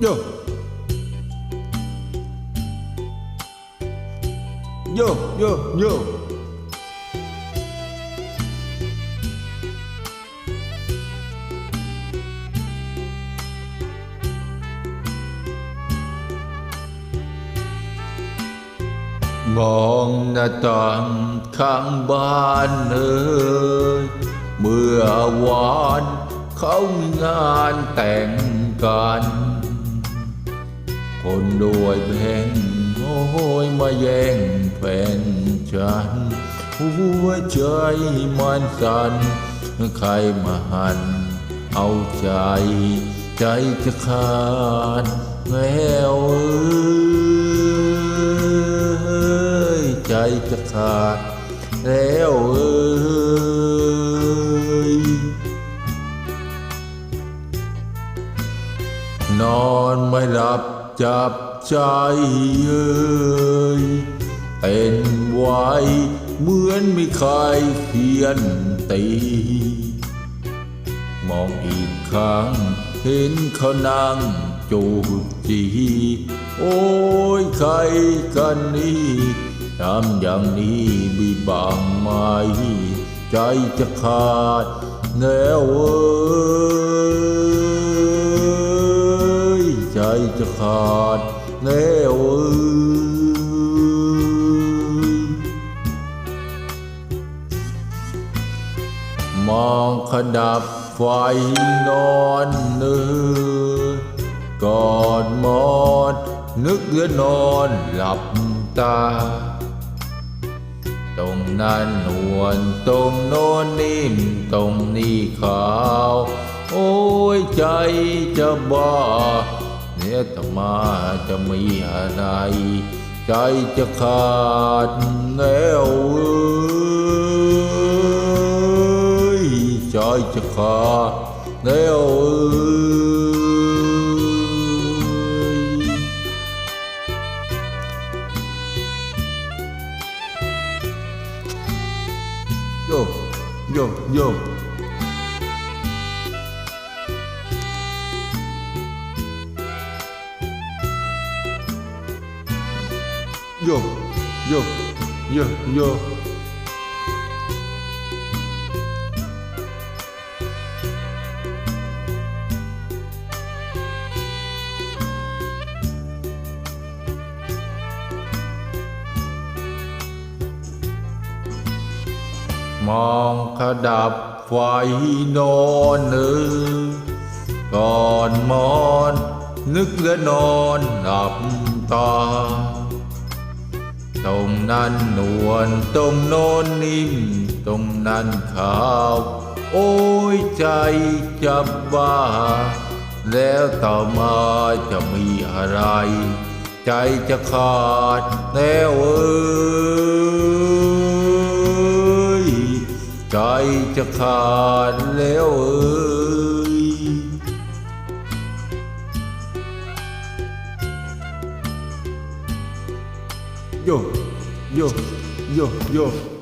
โยโยโยโยมองหน้าต่ คนด้วยแบ่งโอ้ยมาแย่งแฟนฉัน หัวใจมันสั่นใครมาหัน เอาใจ ใจจะขาดแล้วเอ้ยใจจะขาดแล้วเอ้ยนอนไม่หลับ จับใจเอ้ยเป็นไว้เหมือนไมีใครเขียนตี มองอีกครั้งเห็นเขานั่งจูบจี โอ้ยใครกันนี่ทำอย่างนี้บีบางไหม ใจจะขาดแล้วเอ้ย จะขาดแล้วเอ้ยมองขดับไฟนอนเนื้อกอดมอนนึกเลือนอนหลับตา ตรงนั้นนวลตรงโน้นนิ่มตรงนี้ขาว โอ้ยใจจะบ้า เนี่ยธรรมาจะมีอะไร ใจจะขาดแล้วเอ้ยใจจะขาดแล้วเอ้ยโยโยโย โยโยโยโยมองขดับไฟนอนเนื้ก่อนมอน นึกและนอนหลับตา ตรงนั้นนวลตรงโน้นนิ่ม ตรงนั้นขาว โอ้ยใจจะบ้า แล้วต่อมาจะมีอะไร ใจจะขาดแล้วเอ้ย ใจจะขาดแล้วเอ้ย โยโยโยโย